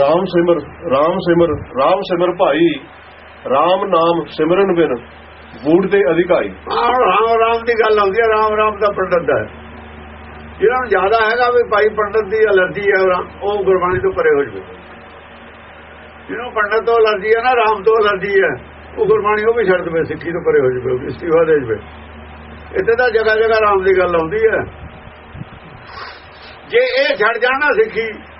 ਰਾਮ ਸਿਮਰ ਰਾਮ ਸਿਮਰ ਰਾਮ ਸਿਮਰ ਭਾਈ, ਰਾਮ ਨਾਮ ਸਿਮਰਨ ਬਿਨ ਬੂੜ ਤੇ ਅਧਿਕਾਈ ਰਾਮ ਰਾਮ ਦੀ ਗੱਲ ਆਉਂਦੀ ਹੈ, ਰਾਮ ਰਾਮ ਦਾ ਪੰਡਤ ਹੈ। ਜਿਹਨਾਂ ਨੂੰ ਜ਼ਿਆਦਾ ਹੈਗਾ ਵੀ ਭਾਈ ਪੰਡਤ ਦੀ ਅਲਰਜੀ ਹੈ ਉਹ- ਗੁਰਬਾਣੀ ਤੋਂ ਪਰੇ ਹੋ ਜਵੇ। ਜਿਹਨੂੰ ਪੰਡਤ ਤੋਂ ਅਲਰਜੀ ਹੈ ਨਾ, ਰਾਮ ਤੋਂ ਅਲਰਜੀ ਹੈ, ਉਹ ਗੁਰਬਾਣੀ ਉਹ ਵੀ ਛੱਡ ਦੇਵੇ, ਸਿੱਖੀ ਤੋਂ ਪਰੇ ਹੋ ਜਵੇ ਇਸਤੀਫਾ ਦੇ ਜਵੇ ਇੱਥੇ ਤਾਂ ਜਗ੍ਹਾ ਜਗ੍ਹਾ ਰਾਮ ਦੀ ਗੱਲ ਆਉਂਦੀ ਹੈ। ਜੇ ਇਹ ਛੱਡ ਜਾਣਾ ਸਿੱਖੀ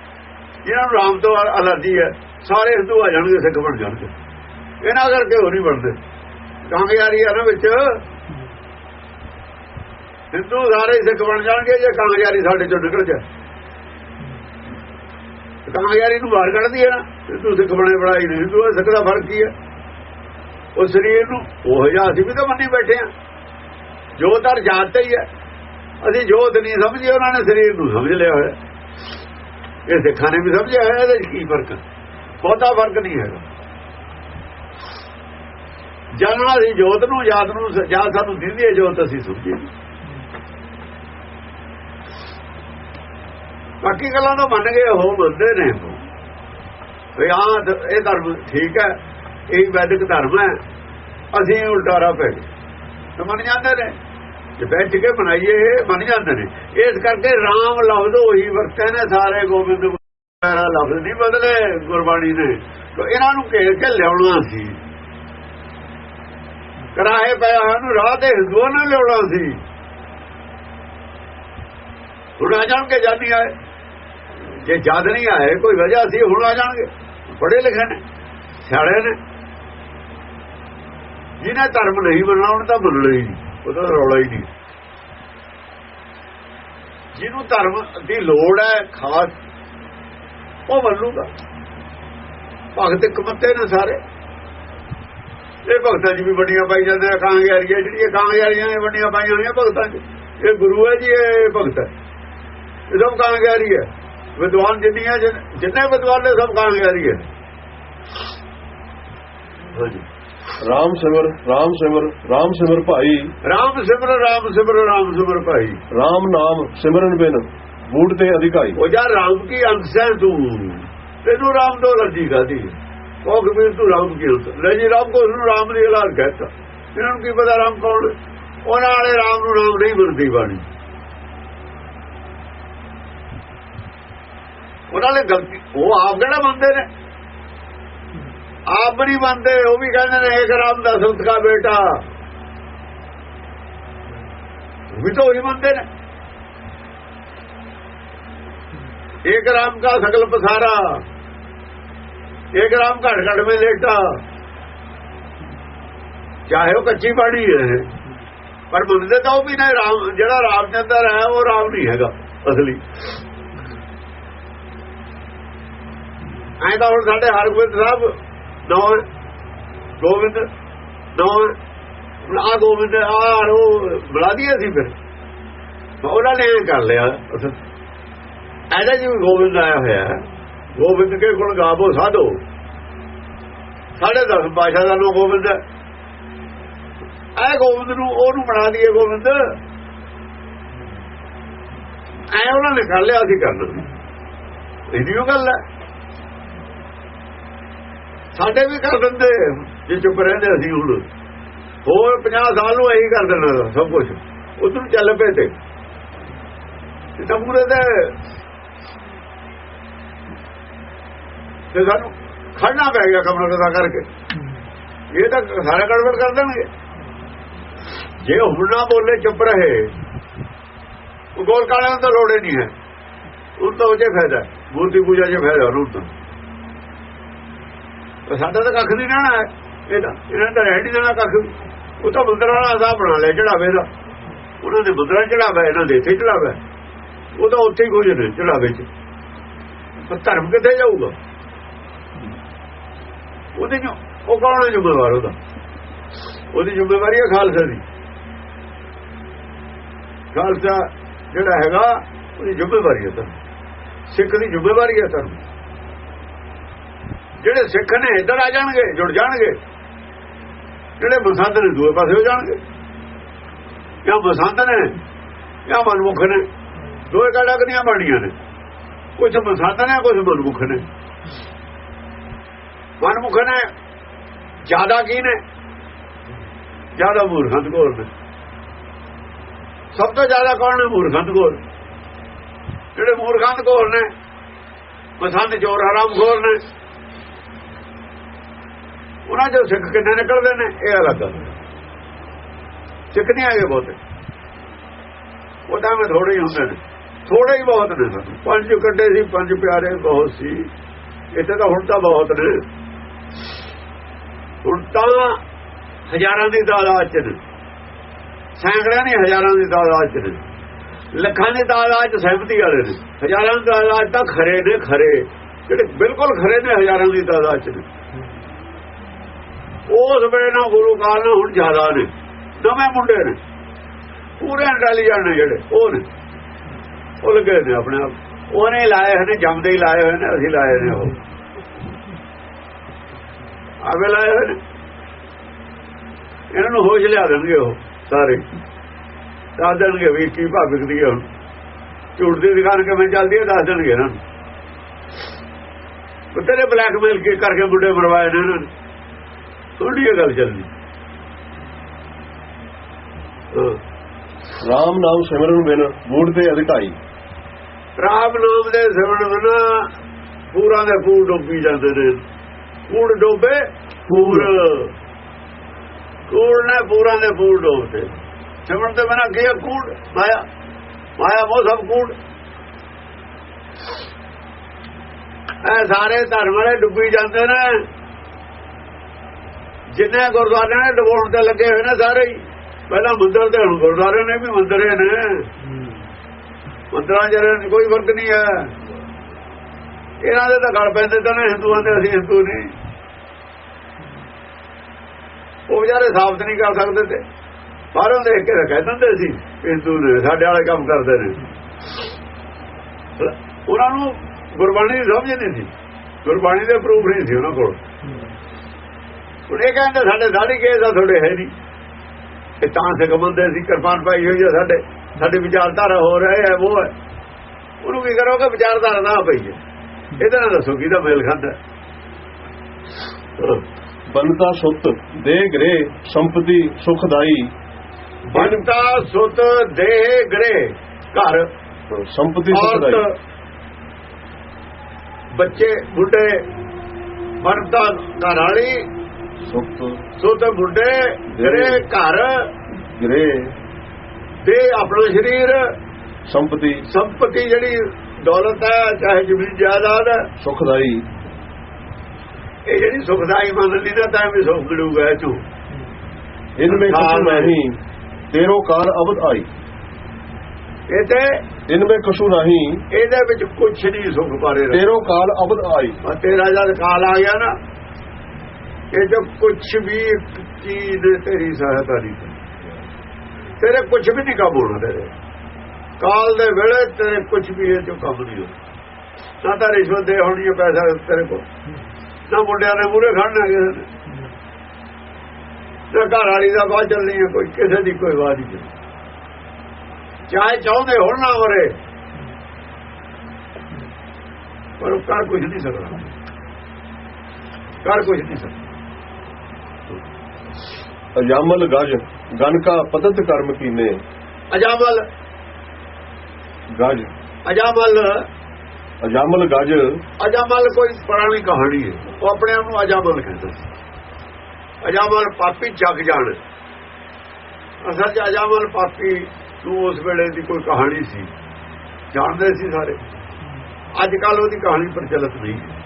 ਜਿਹਨਾਂ ਨੂੰ ਰਾਮ ਤੋਂ ਅ- ਅਲਰਜੀ ਹੈ, ਸਾਰੇ ਹਿੰਦੂ ਆ ਜਾਣਗੇ, ਸਿੱਖ ਬਣ ਜਾਣਗੇ। ਇਹਨਾਂ ਕਰਕੇ ਹੋ ਨਹੀਂ ਬਣਦੇ। ਕਾਂਗਿਆਰੀ ਆ ਨਾ ਵਿੱਚ। ਹਿੰਦੂ ਸਾਰੇ ਸਿੱਖ ਬਣ ਜਾਣਗੇ ਜੇ ਕਾਂਗਿਆਰੀ ਸਾਡੇ ਚੋਂ ਨਿਕਲ ਜਾ ਕਾਂਗਿਆਰੀ ਨੂੰ ਬਾਹਰ ਕੱਢਦੀ ਹੈ ਨਾ, ਹਿੰਦੂ ਸਿੱਖ ਬਣੇ ਬਣਾਈ ਨਹੀਂ। ਹਿੰਦੂ ਸਿੱਖ ਦਾ ਫ਼ਰਕ ਕੀ ਹੈ? ਉਹ ਸਰੀਰ ਨੂੰ ਉਹ ਜਿਹਾ ਅਸੀਂ ਵੀ ਤਾਂ ਮੰਨੀ ਬੈਠੇ ਆ ਜੋਤ ਜਾਤ ਹੀ ਹੈ। ਅਸੀਂ ਜੋਤ ਨਹੀਂ ਸਮਝੀ, ਉਹਨਾਂ ਨੇ ਸਰੀਰ ਨੂੰ ਸਮਝ ਲਿਆ ਹੋਇਆ। ਇਹ ਸਿੱਖਾਂ ਨੇ ਵੀ ਸਮਝਿਆ ਹੋਇਆ, ਇਹਦੇ 'ਚ ਕੀ ਫ਼ਰਕ? ਬਹੁਤਾ ਫ਼ਰਕ ਨਹੀਂ ਹੈਗਾ। ਜਾਨਣਾ ਸੀ ਜੋਤ ਨੂੰ, ਜਾਤ ਨੂੰ, ਜਾਂ ਸਾਨੂੰ ਦਿੰਦੀ ਹੈ ਜੋਤ, ਅਸੀਂ ਸਮਝੀ ਬਾਕੀ ਗੱਲਾਂ ਤਾਂ ਮੰਨ ਗਏ, ਉਹ ਮੰਨਦੇ ਨੇ ਵੀ ਹਾਂ ਇਹ ਧਰਮ ਠੀਕ ਹੈ, ਇਹ ਵੈਦਿਕ ਧਰਮ ਹੈ, ਅਸੀਂ ਉਲਟਾਰਾ ਪੈ ਗਏ। ਤਾਂ ਮੰਨ ਜਾਂਦੇ ਨੇ। ਬੈਠ ਕੇ ਬਣਾਈਏ, ਇਹ ਮੰਨ ਜਾਂਦੇ ਨੇ। ਇਸ ਕਰਕੇ RAM ਲਫ਼ਜ਼ ਉਹੀ ਵਰਤੇ ਨੇ, ਸਾਰੇ ਗੋਬਿੰਦ ਵਗੈਰਾ ਲਫ਼ਜ਼ ਨਹੀਂ ਬਦਲੇ ਗੁਰਬਾਣੀ ਦੇ। ਤਾਂ ਇਹਨਾਂ ਨੂੰ ਘੇਰ ਕੇ ਲਿਆਉਣਾ ਸੀ। ਕਰਾਏ ਪਿਆ ਨੂੰ ਰਾਹ ਤੇ ਹਿੰਦੂਆਂ ਨਾਲ ਲਿਆਉਣਾ ਸੀ। ਹੁਣ ਆ ਜਾਣਗੇ ਜਾਨੀ ਆਏ। ਜੇ ਜਦ ਨਹੀਂ ਆਏ, ਕੋਈ ਵਜ੍ਹਾ ਸੀ, ਹੁਣ ਆ ਜਾਣਗੇ। ਪੜ੍ਹੇ ਲਿਖੇ ਨੇ, ਸਿਆਣੇ ਨੇ। ਜਿਹਨੇ ਧਰਮ ਨਹੀਂ ਬਣਾਉਣ ਤਾਂ ਮੰਨਣਾ ਹੀ ਨਹੀਂ। ਉਹਦਾ ਰੌਲਾ ਹੀ ਨਹੀਂ। ਜਿਹਨੂੰ ਧਰਮ ਦੀ ਲੋੜ ਹੈ, ਖਾਸ, ਉਹ ਵੱਲੂਗਾ ਭਗਤ ਕਮੱਤੇ ਨੇ ਸਾਰੇ। ਇਹ ਭਗਤਾਂ 'ਚ ਵੀ ਵੱਡੀਆਂ ਪਾਈ ਜਾਂਦੇ ਆ ਕਾਂਗਿਆਰੀਆਂ ਜਿਹੜੀਆਂ ਕਾਂਗਿਆਰੀਆਂ ਨੇ, ਵੱਡੀਆਂ ਪਾਈਆਂ ਹੋਈਆਂ ਭਗਤਾਂ 'ਚ। ਇਹ ਗੁਰੂ ਹੈ ਜੀ, ਇਹ ਭਗਤ ਹੈ। ਇਹ ਸਭ ਕਾਂਗਿਆਰੀ ਹੈ। ਵਿਦਵਾਨ ਜਿੰਨੀਆਂ, ਜਿਨ- ਜਿੰਨੇ ਵਿਦਵਾਨ ਨੇ, ਸਭ ਕਾਂਗਿਆਰੀ ਹੈ। ਹਾਂਜੀ। ਰਾਮ ਸਿਮਰ ਰਾਮ ਸਿਮਰ ਰਾਮ ਸਿਮਰ ਭਾਈ। ਰਾਮ ਸਿਮਰ ਰਾਮ ਸਿਮਰ ਰਾਮ ਸਿਮਰ ਭਾਈ। ਰਾਮ ਨਾਮ ਸਿਮਰਨ ਬਿਨ ਬੂੜ ਤੇ ਅਧਿਕਾਈ ਉਹ ਜਾ ਰਾਮ ਕੀ ਅੰਸ਼ ਹੈ ਤੂੰ? ਤੈਨੂੰ ਰਾਮ ਤੋਂ ਲੱਗੀ ਗਾਦੀ ਉਹ ਕਬੀਰ ਤੂੰ ਰਾਮ ਕੀ ਅੰਸ਼ ਲੈ ਜੀ ਰਾਮ ਕੋ ਨੂੰ ਰਾਮ ਦੀ ਹਲਾਰ ਕਹਿਤਾ। ਇਹਨਾਂ ਨੂੰ ਕੀ ਪਤਾ ਰਾਮ ਕੌਣ? ਉਹਨਾਂ ਵਾਲੇ ਰਾਮ ਨੂੰ ਰਾਮ ਨਹੀਂ ਮੰਨਦੀ ਬਾਣੀ। ਉਹਨਾਂ ਨੇ ਗਲਤੀ ਉਹ ਆਪ ਕਿਹੜਾ ਮੰਨਦੇ ਨੇ? ਆਪ ਨਹੀਂ ਮੰਨਦੇ ਉਹ ਵੀ ਕਹਿੰਦੇ ਨੇ ਇੱਕ ਰਾਮ ਦਾ ਸੰਤ ਕਾ ਬੇਟਾ ਉਹ ਵੀ ਤਾਂ ਉਹੀ ਮੰਨਦੇ ਨੇ एक राम का सकल पसारा एक राम घट घट में लेटा ਚਾਹੇ ਉਹ ਕੱਚੀ ਬਾਣੀ ਹੈ ਪਰ ਮੰਨਦੇ ਤਾਂ ਉਹ ਵੀ ਨਹੀਂ ਰਾਮ ਜਿਹੜਾ ਰਾਮਚੰਦਰ ਹੈ ਉਹ ਰਾਮ ਨਹੀਂ ਹੈਗਾ ਅਸਲੀ ਐਂ ਤਾਂ ਹੁਣ ਸਾਡੇ ਹਰਗੋਬਿੰਦ ਸਾਹਿਬ ਨੌ ਗੋਬਿੰਦ ਨੌ ਆ ਗੋਬਿੰਦ ਆ ਉਹ ਬੁਲਾ ਦਈਏ ਸੀ ਫਿਰ। ਉਹਨਾਂ ਨੇ ਕਰ ਲਿਆ ਅਸਲ ਐਦਾ ਜੀ ਗੋਬਿੰਦ ਆਇਆ ਹੋਇਆ ਗੋਬਿੰਦ ਕੇ ਕੋਲ ਗਾਵੋ ਸਾਧੋ। ਸਾਢੇ ਦਸ ਪਾਸ਼ਾ ਦਾ ਨਾਮ ਗੋਬਿੰਦ ਹੈ। ਐ ਗੋਬਿੰਦ ਨੂੰ ਉਹਨੂੰ ਬਣਾ ਦਈਏ ਗੋਬਿੰਦ ਐ ਉਹਨਾਂ ਨੇ ਕਰ ਲਿਆ ਅਸੀਂ ਕਰਨਾ। ਇਹਦੀ ਉਹ ਗੱਲ ਹੈ। ਸਾਡੇ ਵੀ ਕਰ ਦਿੰਦੇ, ਜੇ ਚੁੱਪ ਰਹਿੰਦੇ ਅਸੀਂ ਹੁਣ। ਹੋਰ 50 ਸਾਲ ਨੂੰ ਇਹੀ ਕਰ ਦੇਣਾ ਸਭ ਕੁਝ ਉਧਰ ਚੱਲ ਪਏ ਤੇ। ਤਾਂ ਪੂਰੇ ਤੇ ਤੇ ਸਾਨੂੰ ਖੜਨਾ ਪੈ ਗਿਆ ਕਮਰਾ ਕਦਾ ਕਰਕੇ। ਇਹ ਤਾਂ ਸਾਰਾ ਗੜਬੜ ਕਰ ਦੇਣਗੇ। ਜੇ ਹੁਣ ਨਾ ਬੋਲੇ ਚੁੱਪ ਰਹੇ, ਉਹ ਗੋਲ ਕਾਲਿਆਂ ਦਾ ਲੋੜੇ ਨਹੀਂ ਹੈ। ਉਹ ਤਾਂ ਉਹ ਉਹਦੇ ਫਾਇਦਾ ਮੂਰਤੀ ਪੂਜਾ 'ਚ ਫਾਇਦਾ ਉਹਨੂੰ ਤਾਂ ਤਾਂ। ਸਾਡਾ ਤਾਂ ਕੱਖ ਨਹੀਂ ਰਹਿਣਾ ਹੈ। ਇਹ ਤਾਂ ਇਹਨਾਂ ਦਾ ਰਹਿ ਨਹੀਂ ਦੇਣਾ ਕੱਖ ਉਹ ਤਾਂ ਮੰਦਰ ਵਾਲਾ ਹਿਸਾਬ ਬਣਾ ਲਿਆ ਚੜਾਵੇ ਦਾ। ਉਹਨਾਂ ਦੇ ਮੰਦਰਾਂ ਚੜਾਵਾ ਇਹਨਾਂ ਦੇ ਇੱਥੇ ਚੜਾਵਾ ਉਹ ਤਾਂ ਉੱਥੇ ਹੀ ਖੋਜ ਨੇ ਚੜਾਵੇ 'ਚ। ਪਰ ਧਰਮ ਕਿੱਥੇ ਜਾਊਗਾ? ਉਹਦੇ ਜੋ ਉਹ ਕੌਣ ਹੈ ਜ਼ਿੰਮੇਵਾਰ ਉਹਦਾ? ਉਹਦੀ ਜ਼ਿੰਮੇਵਾਰੀ ਹੈ ਖਾਲਸਾ ਦੀ। ਖਾਲਸਾ ਜਿਹੜਾ ਹੈਗਾ, ਉਹਦੀ ਜ਼ਿੰਮੇਵਾਰੀ ਹੈ ਤਾਂ ਸਿੱਖ ਦੀ ਜ਼ਿੰਮੇਵਾਰੀ ਹੈ ਤਾਂ ਜਿਹੜੇ ਸਿੱਖ ਨੇ ਇੱਧਰ ਆ ਜਾਣਗੇ, ਜੁੜ ਜਾਣਗੇ। ਜਿਹੜੇ ਮਸੰਦ ਨੇ ਦੂਏ ਪਾਸੇ ਹੋ ਜਾਣਗੇ। ਜਾਂ ਮਸੰਦ ਨੇ, ਜਾਂ ਮਨਮੁਖ ਨੇ। ਦੋਏ ਕੜਕਦੀਆਂ ਬਣੀਆਂ ਨੇ? ਕੁਝ ਮਸੰਦ ਨੇ ਕੁਝ ਮਨਮੁਖ ਨੇ। ਮਨਮੁਖ ਨੇ, ਜ਼ਿਆਦਾ ਕੀ ਨੇ? ਜ਼ਿਆਦਾ ਮੂਰਖੰਦ ਕੋਲ ਨੇ। ਸਭ ਤੋਂ ਜ਼ਿਆਦਾ ਕੌਣ ਨੇ ਮੂਰਖੰਦ ਕੋਲ? ਜਿਹੜੇ ਮੂਰਖੰਦ ਕੋਲ ਨੇ ਪਸੰਦ ਚੋਰ ਹਰਾਮ ਖੋਰ ਨੇ। ਉਹਨਾਂ ਚੋਂ ਸਿੱਖ ਕਿੰਨੇ ਨਿਕਲਦੇ ਨੇ? ਇਹ ਅਲੱਗ ਸਿੱਖ ਨਹੀਂ ਆਗੇ ਬਹੁਤੇ। ਉਹ ਤਾਂ ਮੈਂ ਥੋੜੇ ਹੀ ਹੁੰਦੇ ਨੇ। ਥੋੜੇ ਹੀ ਬਹੁਤ ਨੇ ਪੰਜ ਕੱਢੇ ਸੀ, ਪੰਜ ਪਿਆਰੇ ਬਹੁਤ ਸੀ। ਇੱਥੇ ਤਾਂ ਹੁਣ ਤਾਂ ਬਹੁਤ ਨੇ। ਹੁਣ ਤਾਂ ਹਜ਼ਾਰਾਂ ਦੀ ਤਾਦਾਦ ਚ ਨੇ। ਸੈਂਕੜਿਆਂ ਨਹੀਂ ਹਜ਼ਾਰਾਂ ਦੀ ਤਾਦਾਦ ਚ ਨੇ। ਲੱਖਾਂ ਦੀ ਤਾਦਾਦ ਚ ਸਹਿਮਤੀ ਵਾਲੇ ਨੇ। ਹਜ਼ਾਰਾਂ ਦੀ ਤਾਦਾਦ ਤਾਂ ਖਰੇ ਨੇ ਖਰੇ। ਜਿਹੜੇ ਬਿਲਕੁਲ ਖਰੇ ਨੇ ਹਜ਼ਾਰਾਂ ਦੀ ਤਾਦਾਦ ਚ ਨੇ। ਉਸ ਵੇਲੇ ਨਾਲ ਗੁਰੂ ਕਾਲ ਨਾਲ ਹੁਣ ਜ਼ਿਆਦਾ ਨੇ। ਨਵੇਂ ਮੁੰਡੇ ਨੇ। ਪੂਰੇ ਇੰਟੈਲੀਜੈਂਟ ਨੇ ਜਿਹੜੇ, ਉਹ ਨੇ। ਉਹ ਲੱਗੇ ਨੇ ਆਪਣੇ ਆਪ। ਉਹਨੇ ਲਾਏ ਹੋਏ ਨੇ, ਜੰਮਦੇ ਹੀ ਲਾਏ ਹੋਏ ਨੇ, ਅਸੀਂ ਲਾਏ ਨੇ ਉਹ। ਆਵੇ ਲਾਏ ਹੋਏ ਨੇ। ਇਹਨਾਂ ਨੂੰ ਹੋਸ਼ ਲਿਆ ਦੇਣਗੇ ਉਹ ਸਾਰੇ। ਦੱਸ ਦੇਣਗੇ ਵੀ ਕੀ ਭਾਵ ਵਿਕਦੀ ਹੈ ਹੁਣ। ਝੂਠ ਦੀ ਦੁਕਾਨ ਕਿਵੇਂ ਚੱਲਦੀ ਹੈ ਦੱਸ ਦੇਣਗੇ ਇਹਨਾਂ ਨੂੰ। ਤੇਰੇ ਬਲੈਕਮੇਲ ਕੇ ਕਰਕੇ ਮੁੰਡੇ ਮਰਵਾਏ ਨੇ ਇਹਨਾਂ ਨੇ। ਥੋੜੀ ਇਹ ਗੱਲ ਚੱਲਦੀ। RAM ਨਾਮ ਸਿਮਰਨ ਬਿਨ ਬੂੜ ਤੇ ਅਧਿਕਾਈ ਰਾਮ ਨਾਮ ਦੇ ਸਿਮਰਨ ਬਿਨਾ ਪੂਰਾ ਦੇ ਪੂਰ ਡੋਬੀ ਜਾਂਦੇ ਨੇ। ਪੂਰ ਡੋਬੇ ਪੂਰ। ਕੂੜ ਨੇ ਪੂਰਾ ਦੇ ਪੂਰ ਡੋਬਦੇ ਸਿਮਰਨ ਤੇ ਬਿਨਾ ਕੀ ਹੈ ਕੂੜ? ਮਾਇਆ। ਮਾਇਆ ਉਹ ਸਭ ਕੂੜ। ਇਹ ਸਾਰੇ ਧਰਮ ਵਾਲੇ ਡੁੱਬੀ ਜਾਂਦੇ ਨੇ। ਜਿੰਨੇ ਗੁਰਦੁਆਰੇ ਨੇ ਡੁਬੋਣ ਤੇ ਲੱਗੇ ਹੋਏ ਨੇ ਸਾਰੇ ਹੀ। ਪਹਿਲਾਂ ਮੰਦਰ ਤੇ ਹੁਣ ਗੁਰਦੁਆਰੇ ਨੇ ਵੀ ਮੰਦਰੇ ਨੇ। ਮੰਦਰਾਂ ਜਿਹੜੇ ਕੋਈ ਫ਼ਰਕ ਨਹੀਂ ਹੈ। ਇਹਨਾਂ ਦੇ ਤਾਂ ਗਲ ਪੈਂਦੇ ਤਾਂ ਨੇ, ਹਿੰਦੂਆਂ ਦੇ ਅਸੀਂ ਹਿੰਦੂ ਨਹੀਂ। ਉਹ ਵਿਚਾਰੇ ਸਾਬਤ ਨਹੀਂ ਕਰ ਸਕਦੇ ਤੇ। ਬਾਹਰੋਂ ਦੇਖ ਕੇ ਤਾਂ ਕਹਿ ਦਿੰਦੇ ਸੀ ਹਿੰਦੂ ਨੇ, ਸਾਡੇ ਵਾਲੇ ਕੰਮ ਕਰਦੇ ਨੇ। ਉਹਨਾਂ ਨੂੰ ਗੁਰਬਾਣੀ ਦੀ ਸਮਝ ਨਹੀਂ ਸੀ। ਗੁਰਬਾਣੀ ਦੇ ਪ੍ਰੂਫ ਨਹੀਂ ਸੀ ਉਹਨਾਂ ਕੋਲ। ਹੁਣ ਇਹ ਕਹਿੰਦੇ ਸਾਡੇ ਦਾੜੀ ਕੇਸ ਆ ਤੁਹਾਡੇ ਹੈ ਨਹੀਂ। ਇਹ ਤਾਂ ਸਿੱਖ ਬੰਦੇ ਸੀ ਕਿਰਪਾਨ ਪਾਈ ਹੋਈ ਹੈ ਸਾਡੇ। ਸਾਡੀ ਵਿਚਾਰਧਾਰਾ ਹੋ ਰਹੇ ਹੈ ਉਹ ਹੈ ਉਹਨੂੰ ਕੀ ਕਰੋਗੇ? ਵਿਚਾਰਧਾਰਾ ਨਾ ਪਈ ਹੈ ਇਹਦੇ ਨਾਲ ਦੱਸੋ ਕਿਹਦਾ ਮੇਲ ਖਾਂਦਾ। ਬਨਤਾ ਸੁੱਤ ਦੇ ਗਰੇ ਸੰਪਤੀ ਸੁਖਦਾਈ। ਬੰਤਾ ਸੁਤ ਦੇਹ ਗਰੇ ਘਰ। ਸੰਪਤੀ ਸੁਖਦਾਈ। ਬੱਚੇ ਬੁੱਢੇ ਬੰਤਾ ਘਰ ਸੁੱਤ ਸੁਤ ਬੁੱਢੇ ਗਰੇ ਘਰ ਗਰੇ ਦੇ ਆਪਣਾ ਸਰੀਰ ਸੰਪਤੀ ਸੰਪਤੀ ਜਿਹੜੀ ਦੌਲਤ ਹੈ ਚਾਹੇ ਜ਼ਮੀਨ ਜਾਇਦਾਦ ਹੈ ਸੁਖਦਾਈ। ਇਹ ਜਿਹੜੀ ਸੁਖਦਾਈ ਮੰਨ ਲਈ ਨਾ ਤਾਂ ਵੀ ਸੁਖ ਮਿਲੂਗਾ ਇਹ ਚੋਂ। ਇਨਮੇ ਕਛੂ ਨਹੀਂ ਤੇਰੋ ਕਾਲ ਅਵਧ ਆਈ। ਇਹ ਤੇ ਇਨਮੇ ਕਛੂ ਨਹੀਂ ਇਹਦੇ ਵਿੱਚ ਕੁਝ ਨਹੀਂ ਸੁਖ ਪਾਰੇ। ਤੇਰੋ ਕਾਲ ਅਵਧ ਆਈ। ਤੇਰਾ ਜਦ ਕਾਲ ਆ ਗਿਆ ਨਾ ਇਹ ਜੋ ਕੁਝ ਵੀ ਚੀਜ਼ ਤੇਰੀ ਸਹਾਇਤਾ ਨਹੀਂ ਤੇਰੇ ਕੁਝ ਵੀ ਨਹੀਂ ਕੰਮ ਹੋਣਾ ਤੇਰੇ। ਕਾਲ ਦੇ ਵੇਲੇ ਤੇਰੇ ਕੁਝ ਵੀ ਇਹ ਜੋ ਕੰਮ ਨਹੀਂ ਹੋਣਾ। ਨਾ ਤਾਂ ਰਿਸ਼ਵਤ ਦੇ ਹੋਣੀ ਹੈ ਪੈਸਾ ਤੇਰੇ ਕੋਲ। ਨਾ ਮੁੰਡਿਆਂ ਦੇ ਮੂਹਰੇ ਖੜਨਾ ਕਿਸੇ ਨੇ ਨਾ ਘਰ ਵਾਲੀ ਦਾ ਬਾਤ ਚੱਲਣੀ ਹੈ ਕੋਈ, ਕਿਸੇ ਦੀ ਕੋਈ ਬਾਤ ਨਹੀਂ ਚਾਹੇ ਚਾਹੁੰਦੇ ਹੋਣ ਨਾ ਮਰੇ। ਪਰ ਉਹ ਕਰ ਕੁਝ ਨਹੀਂ ਸਕਦਾ। ਕਰ ਕੁਝ ਨਹੀਂ ਸਕਦਾ। ਅਜਾਮਲ ਗਜ ਗਨ ਕਾ ਪਤਤ ਕਰਮ ਕੀਨੇ। ਅਜਾਮਲ। ਗਜ। ਅਜਾਮਲ। ਅਜਾਮਲ ਗਜ। ਅਜਾਮਲ ਕੋਈ ਪੁਰਾਣੀ ਕਹਾਣੀ ਹੈ। ਉਹ ਆਪਣੇ ਆਪ ਨੂੰ ਅਜਾਮਲ ਕਹਿੰਦਾ ਸੀ। ਅਜਾਮਲ ਪਾਪੀ ਜਗ ਜਾਣ। ਅਸਲ 'ਚ ਅਜਾਮਲ ਪਾਪੀ ਨੂੰ ਉਸ ਵੇਲੇ ਦੀ ਕੋਈ ਕਹਾਣੀ ਸੀ। ਜਾਣਦੇ ਸੀ ਸਾਰੇ। ਅੱਜ ਕੱਲ ਉਹਦੀ ਕਹਾਣੀ ਪ੍ਰਚਲਿਤ ਨਹੀਂ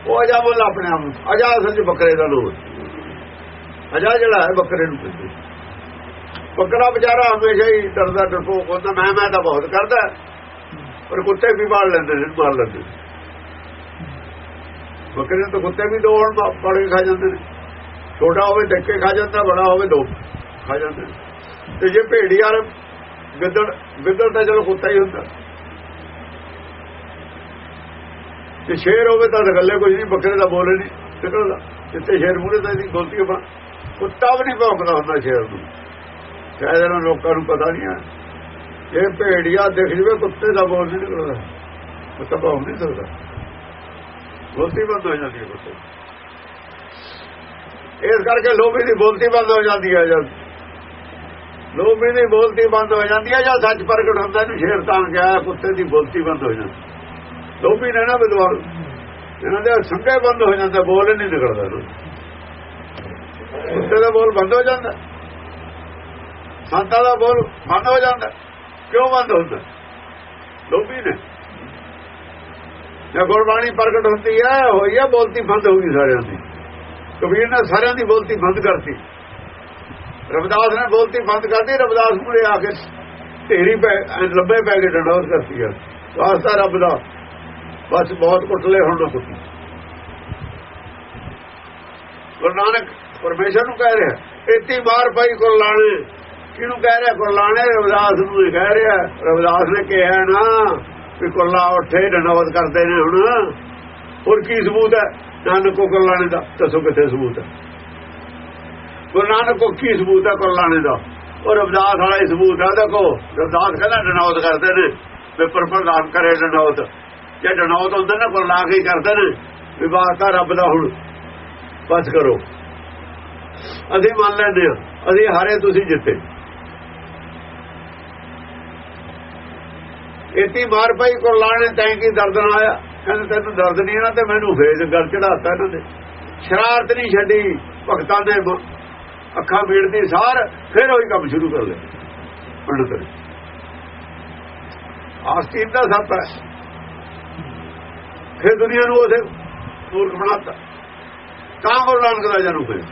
ਹੈ ਉਹ ਅਜਾਮਲ ਆਪਣੇ ਆਪ ਨੂੰ। ਅਜਾ ਅਸਲ 'ਚ ਬੱਕਰੇ ਦਾ ਨਾਮ ਹੈ ਅਜਾ ਜਿਹੜਾ ਹੈ ਬੱਕਰੇ ਨੂੰ ਕਹਿੰਦੇ ਬੱਕਰਾ ਵਿਚਾਰਾ ਹਮੇਸ਼ਾ ਹੀ ਡਰਦਾ, ਡਰਪੋਕ ਹੁੰਦਾ। ਮੈਂ ਮੈਂ ਤਾਂ ਬਹੁਤ ਕਰਦਾ। ਪਰ ਕੁੱਤੇ ਵੀ ਮਾਰ ਲੈਂਦੇ ਨੇ ਮਾਰ ਲੈਂਦੇ ਬੱਕਰੇ ਤਾਂ ਕੁੱਤੇ ਵੀ ਦੋ ਹੁਣ ਪੜ ਕੇ ਖਾ ਜਾਂਦੇ ਨੇ। ਛੋਟਾ ਹੋਵੇ ਡੱਕੇ ਖਾ ਜਾਂਦਾ, ਬੜਾ ਹੋਵੇ ਦੋ ਖਾ ਜਾਂਦੇ ਨੇ। ਤੇ ਜੇ ਭੇੜੀ ਯਾਰ ਗਿੱਦੜ ਗਿੱਦੜ ਤਾਂ ਚਲੋ ਕੁੱਤਾ ਹੀ ਹੁੰਦਾ। ਤੇ ਸ਼ੇਰ ਹੋਵੇ ਤਾਂ ਗੱਲੇ ਕੁਝ ਨਹੀਂ ਬੱਕਰੇ ਦਾ ਬੋਲੇ ਨਹੀਂ ਨਿਕਲਦਾ ਜਿੱਤੇ ਸ਼ੇਰ ਮੂਰੇ ਤਾਂ ਇਹਦੀ ਗਲਤੀ ਬਣਾ ਕੁੱਤਾ ਵੀ ਨਹੀਂ ਭੌਂਕਦਾ ਹੁੰਦਾ ਸ਼ੇਰ ਨੂੰ। ਸ਼ਾਇਦ ਇਹਨਾਂ ਲੋਕਾਂ ਨੂੰ ਪਤਾ ਨਹੀਂ ਹੈ ਇਹ ਭੇੜੀਆ ਦਿਖ ਜਵੇ, ਕੁੱਤੇ ਦਾ ਬੋਲ ਨਹੀਂ ਨਿਕਲਦਾ। ਕੁੱਤਾ ਤਾਂ ਨਹੀਂ ਸਕਦਾ। ਬੋਲਤੀ ਬੰਦ ਹੋ ਜਾਂਦੀ ਹੈ ਕੁੱਤੇ ਇਸ ਕਰਕੇ ਲੋਭੀ ਦੀ ਬੋਲਤੀ ਬੰਦ ਹੋ ਜਾਂਦੀ ਹੈ ਜਦ। ਲੋਭੀ ਦੀ ਬੋਲਤੀ ਬੰਦ ਹੋ ਜਾਂਦੀ ਹੈ ਜਾਂ ਸੱਚ ਪ੍ਰਗਟ ਹੁੰਦਾ ਨੂੰ ਸ਼ੇਰ ਤਾਂ ਗਿਆ ਕੁੱਤੇ ਦੀ ਬੋਲਤੀ ਬੰਦ ਹੋ ਜਾਂਦੀ। ਲੋਭੀ ਨੇ ਨਾ ਵਿਦਵਾਨ। ਇਹਨਾਂ ਦੇ ਸੰਗੇ ਬੰਦ ਹੋ ਜਾਂਦਾ, ਬੋਲ ਹੀ ਨਹੀਂ ਨਿਕਲਦਾ ਨਾ। ਦਾ ਬੋਲ ਬੰਦ ਹੋ ਜਾਂਦਾ। ਸੰਤਾਂ ਦਾ ਬੋਲ ਬੰਦ ਹੋ ਜਾਂਦਾ। ਕਿਉਂ ਬੰਦ ਹੁੰਦਾ? ਲੋਭੀ ਨੇ। ਜੇ ਗੁਰਬਾਣੀ ਪ੍ਰਗਟ ਹੁੰਦੀ ਹੈ ਹੋਈ ਹੈ ਬੋਲਤੀ ਬੰਦ ਹੋ ਗਈ ਸਾਰਿਆਂ ਦੀ। ਕਬੀਰ ਨੇ ਸਾਰਿਆਂ ਦੀ ਬੋਲਤੀ ਬੰਦ ਕਰਤੀ। ਰਵਿਦਾਸ ਨੇ ਬੋਲਤੀ ਬੰਦ ਕਰਤੀ, ਰਵਿਦਾਸ ਮੁਰੇ ਆ ਕੇ ਢੇਰੀ ਪੈ ਐਂ ਲੰਬੇ ਪੈ ਕੇ ਡੰਡੋਸ ਕਰਤੀ ਹੈ ਵਾਸਤਾ ਰੱਬ ਦਾ। ਬਸ ਬਹੁਤ ਕੁੱਟਲੇ ਹੁਣ ਨਾ ਕੁੱਟੀ ਗੁਰੂ ਨਾਨਕ ਪਰਮੇਸ਼ਰ ਨੂੰ ਕਹਿ ਰਿਹਾ ਇਤੀ ਮਾਰ ਪਈ ਕੋਲ ਲਾਣੇ ਕਿਹਨੂੰ ਕਹਿ ਰਿਹਾ? ਕੋਲ ਲਾਣੇ ਰਵਿਦਾਸ ਨੂੰ ਕਹਿ ਰਿਹਾ। ਰਵਿਦਾਸ ਨੇ ਕਿਹਾ ਨਾ ਵੀ ਕੁੱਲਾ ਉੱਠੇ ਡੰਡੋਤ ਕਰਦੇ ਨੇ ਹੁਣ। ਹੋਰ ਕੀ ਸਬੂਤ ਹੈ? ਨਾਨਕ ਕੋ ਕੋਲ ਦਾ। ਦੱਸੋ ਕਿੱਥੇ ਸਬੂਤ ਹੈ? ਗੁਰੂ ਨਾਨਕ ਕੋ ਕੀ ਸਬੂਤ ਹੈ ਕੋਲ ਦਾ? ਉਹ ਰਵਿਦਾਸ ਵਾਲਾ ਸਬੂਤ ਹੈ ਦੇਖੋ ਰਵਿਦਾਸ ਕਹਿੰਦਾ ਡਨੌਤ ਕਰਦੇ ਨੇ। ਪੇਪਰ ਪ੍ਰਦਾਨ ਕਰੇ ਡੰਡੋਤ ਜੇ ਡੰਡੋਤ ਹੁੰਦਾ ਨਾ ਕੋਲ ਲਾ ਕੇ ਹੀ ਕਰਦੇ ਨੇ। ਵੀ ਵਾਸਤਾ ਰੱਬ ਦਾ ਹੁਣ ਬਸ ਕਰੋ। ਅਸੀਂ ਮੰਨ ਲੈਂਦੇ ਹਾਂ, ਅਸੀਂ ਹਾਰੇ ਤੁਸੀਂ ਜਿੱਤੇ। ਇਤੀ ਮਾਰ ਪਈ ਕੋ ਲਾਣੇ ਤੈਂ ਕੀ ਦਰਦ ਨਾ ਆਇਆ। ਕਹਿੰਦੇ, ਤੈਨੂੰ ਦਰਦ ਨਹੀਂ ਆਣਾ ਤੇ ਮੈਨੂੰ ਫੇਜ ਗਲ ਚੜਾਤਾ ਇਹਨਾਂ ਨੇ। ਸ਼ਰਾਰਤ ਨਹੀਂ ਛੱਡੀ, ਭਗਤਾਂ ਦੇ ਅੱਖਾਂ ਮੀੜਦੀ ਸਾਰ ਫਿਰ ਉਹੀ ਕੰਮ ਸ਼ੁਰੂ ਕਰ ਲਿਆ। ਪੰਡਤ ਨੇ। ਆਸਤੀਨ ਦਾ ਸੱਪ ਹੈ। ਫਿਰ ਦੁਨੀਆ ਨੂੰ ਉਹਦੇ ਮੂਰਖ ਬਣਾਤਾ। ਤਾਂ ਗੁਰੂ ਨਾਨਕ ਦਾ ਜਨਮ ਹੋਇਆ।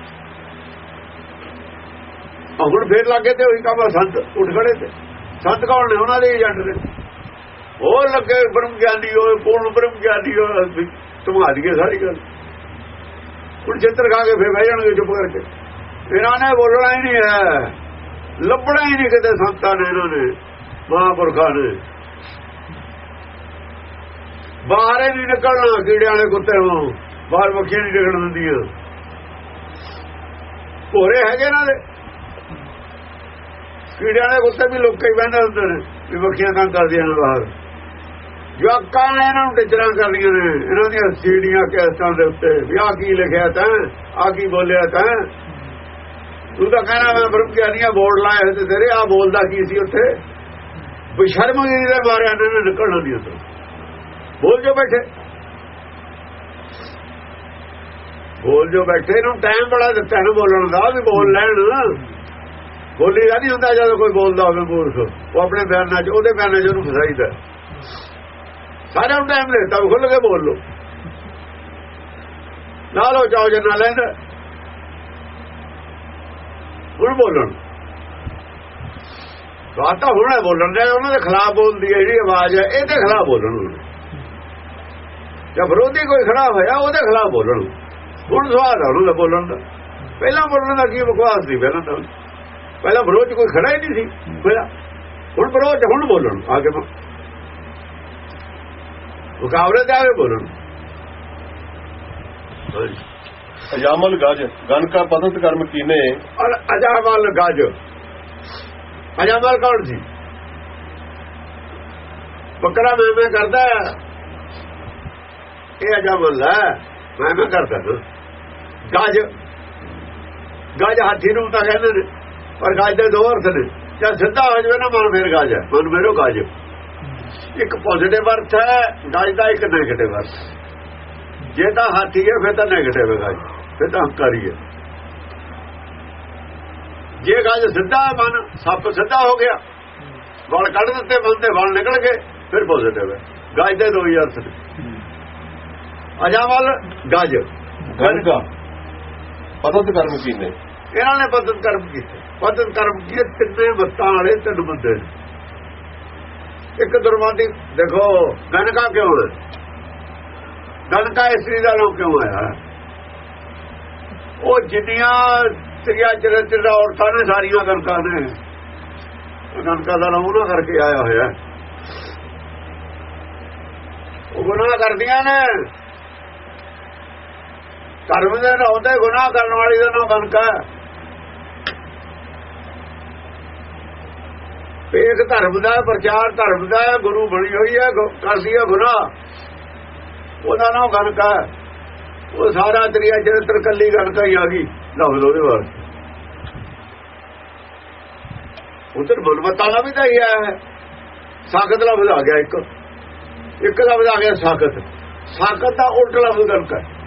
ਹੁਣ ਫੇਰ ਲੱਗੇ ਤੇ ਉਹੀ ਕੰਮ ਸੰਤ ਉੱਠ ਖੜੇ ਤੇ। ਸੰਤ ਕੌਣ ਨੇ? ਉਹਨਾਂ ਦੇ ਏਜੰਟ ਨੇ। ਹੋਰ ਲੱਗੇ ਬ੍ਰਹਮ ਗਿਆਨੀ ਹੋਏ ਪੂਰਨ ਬ੍ਰਹਮ ਗਿਆਨੀ ਹੋਏ ਤੁਮਾ ਦੀਏ ਸਾਰੀ ਗੱਲ। ਹੁਣ ਚਿੱਤਰ ਖਾ ਕੇ ਫੇਰ ਬਹਿ ਜਾਣਗੇ ਚੁੱਪ ਕਰਕੇ। ਇਹਨਾਂ ਨੇ ਬੋਲਣਾ ਹੀ ਨਹੀਂ ਹੈ। ਲੱਭਣਾ ਹੀ ਨਹੀਂ ਕਿਤੇ ਸੰਤਾਂ ਨੇ, ਇਹਨਾਂ ਨੇ, ਮਹਾਂਪੁਰਖਾਂ ਨੇ। ਬਾਹਰ ਹੀ ਨਹੀਂ ਨਿਕਲਣਾ, ਕੀੜਿਆਂ ਵਾਲੇ ਕੁੱਤੇ ਵਾਂ ਬਾਹਰ ਮੱਖੀਆਂ ਨਹੀਂ ਡਿਗਣ ਦਿੰਦੀਆਂ। ਭੋਰੇ ਹੈਗੇ ਨਾ ਦੇ। ਕੀੜਿਆਂ ਵਾਲੇ ਕੁੱਤੇ ਵੀ ਲੋਕਾਂ ਹੀ ਬਹਿੰਦੇ ਹੁੰਦੇ ਨੇ, ਵੀ ਮੱਖੀਆਂ ਤਾਂ ਕਰਦੀਆਂ ਨੇ ਬਾਹਰ। ਜਵਾਕਾਂ ਨੇ ਇਹਨਾਂ ਨੂੰ ਟਿਚਰਾਂ ਕਰਦੀਆਂ ਨੇ। ਇਹਨਾਂ ਦੀਆਂ ਸੀੜੀਆਂ ਕੈਸਾਂ ਦੇ ਉੱਤੇ, ਵੀ ਆਹ ਕੀ ਲਿਖਿਆ ਤਾਂ ਆ ਕੀ ਬੋਲਿਆ ਤਾਂ। ਤੂੰ ਤਾਂ ਕਹਿਣਾ ਮੈਂ ਬ੍ਰਹਮ ਗਿਆਨੀਆਂ ਬੋਰਡ ਲਾਏ ਹੋਏ ਤੇ ਤੇਰੇ ਆ ਬੋਲਦਾ ਕੀ ਸੀ ਉੱਥੇ? ਬਸ਼ਰਮਗਿਰੀ ਦੇ ਬਾਰੇ ਨੇ ਨਿਕਲਣਾ ਨਹੀਂ ਉੱਥੇ। ਬੋਲ ਜੋ ਬੈਠੇ। ਬੋਲ ਜੋ ਬੈਠੇ ਨੂੰ ਟਾਈਮ ਬੜਾ ਦਿੱਤਾ ਨੂੰ ਬੋਲਣ ਦਾ, ਵੀ ਬੋਲ ਲੈਣ। ਬੋਲੀ ਦਾ ਨਹੀਂ ਹੁੰਦਾ ਜਦੋਂ ਕੋਈ ਬੋਲਦਾ ਹੋਵੇ ਮੂਰਖ ਉਹ ਆਪਣੇ ਬਿਆਨਾਂ 'ਚ, ਉਹਦੇ ਬਿਆਨਾਂ 'ਚ ਉਹਨੂੰ ਫਸਾਈਦਾ ਸਾਰਿਆਂ ਨੂੰ ਟਾਈਮ ਦਿੱਤਾ ਵੀ ਖੁੱਲ ਕੇ ਬੋਲ ਲੋ ਨਾ ਲੋ ਚਾਓ ਨਾ ਲੈਂਦਾ। ਹੁਣ ਬੋਲਣ। ਤਾਂ ਹੁਣ ਬੋਲਣ ਦੇ, ਉਹਨਾਂ ਦੇ ਖਿਲਾਫ ਬੋਲਦੀ ਹੈ, ਜਿਹੜੀ ਆਵਾਜ਼ ਹੈ, ਇਹਦੇ ਖਿਲਾਫ ਬੋਲਣ ਉਹਨੂੰ ਜੇ ਵਿਰੋਧੀ ਕੋਈ ਖੜਾ ਹੋਇਆ ਉਹਦੇ ਖਿਲਾਫ ਬੋਲਣ। ਹੁਣ ਸਵਾਦ ਆ ਉਹਦਾ ਬੋਲਣ ਦਾ। ਪਹਿਲਾਂ ਬੋਲਣ ਦਾ ਕੀ ਬਕਵਾਸ ਸੀ ਪਹਿਲਾਂ ਤਾਂ? ਪਹਿਲਾਂ ਵਿਰੋਧ ਕੋਈ ਖੜਾ ਹੀ ਨਹੀਂ ਸੀ। ਪਹਿਲਾਂ ਹੁਣ ਵਿਰੋਧ ਹੁਣ ਬੋਲਣ ਆ ਕੇ ਮੁਕਾਬਲੇ ਤੇ ਆਵੇ ਬੋਲਣ। ਅਜਾਮਲ ਗਜ ਗਨ ਕਾ ਪਤਤ ਕਰਮ ਕੀਨੇ ਔਰ ਅਜਾਮਲ ਗਾਜ। ਅਜਾਮਲ ਕੌਣ ਸੀ? ਬੱਕਰਾ ਮੈਂ ਮੈਂ ਕਰਦਾ ਇਹ ਇਹ ਅਜਾਮਲ ਹੈ ਮੈਂ ਮੈਂ ਕਰਦਾ ਨਾ ਗਾਜ। ਗਾਜ ਹਾਥੀ ਨੂੰ ਤਾਂ ਕਹਿੰਦੇ ਨੇ, ਪਰ ਗਾਜ ਦੇ ਦੋ ਅਰਥ ਨੇ। ਜੇ ਸਿੱਧਾ ਹੋ ਜਾਵੇ ਨਾ ਮਨ ਫੇਰ ਗਾਜ ਹੈ। ਮਨ ਫੇਰੋ ਗਾਜ। ਇੱਕ ਪੋਜ਼ਿਟਿਵ ਅਰਥ ਹੈ, ਗਾਜ ਦਾ ਇੱਕ ਨੈਗੇਟਿਵ ਅਰਥ। ਜੇ ਤਾਂ ਹਾਥੀ ਹੈ, ਫਿਰ ਤਾਂ ਨੈਗੇਟਿਵ ਹੈ ਗਾਜ। ਫਿਰ ਤਾਂ ਹੰਕਾਰੀ ਹੈ। ਜੇ ਗਾਜ ਸਿੱਧਾ ਹੈ ਮਨ, ਸੱਪ ਸਿੱਧਾ ਹੋ ਗਿਆ। ਵਲ ਕੱਢ ਦਿੱਤੇ, ਮਨ ਦੇ ਵਲ ਨਿਕਲ ਗਏ, ਫਿਰ ਪੋਜ਼ਿਟਿਵ ਹੈ। ਗਾਜ ਦੇ ਦੋ ਹੀ ਅਰਥ ਨੇ। ਅਜਾਮਲ ਗਾਜ। ਕਾ। ਪਤਤ ਕਰਮ ਕੀਨੇ ਇਹਨਾਂ ਨੇ ਬਦਤ ਕਰਮ ਕੀਤੇ। ਬਦਤ ਕਰਮ ਕੀਤੇ ਤਿੰਨੇ ਮੱਤਾਂ ਵਾਲੇ ਤਿੰਨ ਬੰਦੇ। ਇੱਕ ਦੁਰਵਾਦੀ ਦੇਖੋ ਗਨਕਾ ਕਿਉਂ ਹੈ ਗਨਕਾ ਇਸਤਰੀ ਦਾ ਨਾਮ ਕਿਉਂ ਆਇਆ ਉਹ ਜਿੰਨੀਆਂ ਤ੍ਰਿਆ ਚਰਿੱਤਰ ਔਰਤਾਂ ਨੇ ਸਾਰੀਆਂ ਗਨਕਾ ਨੇ। ਗਨਕਾ ਦਾ ਨਾਮ ਉਹਨਾਂ ਕਰਕੇ ਆਇਆ ਹੋਇਆ। ਉਹ ਗੁਨਾਹ ਕਰਦੀਆਂ ਨੇ। ਧਰਮ ਦੇ ਨਾਲ ਹੁੰਦਾ ਗੁਨਾਹ ਕਰਨ ਵਾਲੀ ਦਾ ਨਾਮ ਗਨਕਾ ਹੈ। ਪੇਖ ਧਰਮ ਦਾ, ਪ੍ਰਚਾਰ ਧਰਮ ਦਾ, ਗੁਰੂ ਬਣੀ ਹੋਈ ਹੈ ਕਰਦੀ ਹੈ, ਗੁਨਾਹ। ਉਹਦਾ ਨਾਮ ਗਣਕਾ ਹੈ। ਉਹ ਸਾਰਾ ਦਰਿਆ ਚਰਿੱਤਰ ਕੱਲੀ ਗਣਕਾ ਹੀ ਆ ਗਈ। ਲਫ਼ਜ਼ ਉਹਦੇ ਵਾਸਤੇ ਉਧਰ ਮਨਮਤਾ ਦਾ ਵੀ ਤਾਂ ਹੀ ਆਇਆ ਹੈ। ਸਾਖਤ ਲਫ਼ਜ਼ ਆ ਗਿਆ ਇੱਕ। ਇੱਕ ਲਫ਼ਜ਼ ਆ ਗਿਆ ਸਾਖਤ। ਸਾਖਤ ਦਾ ਉਲਟ ਲਫ਼ਜ਼ ਗਣਕਾ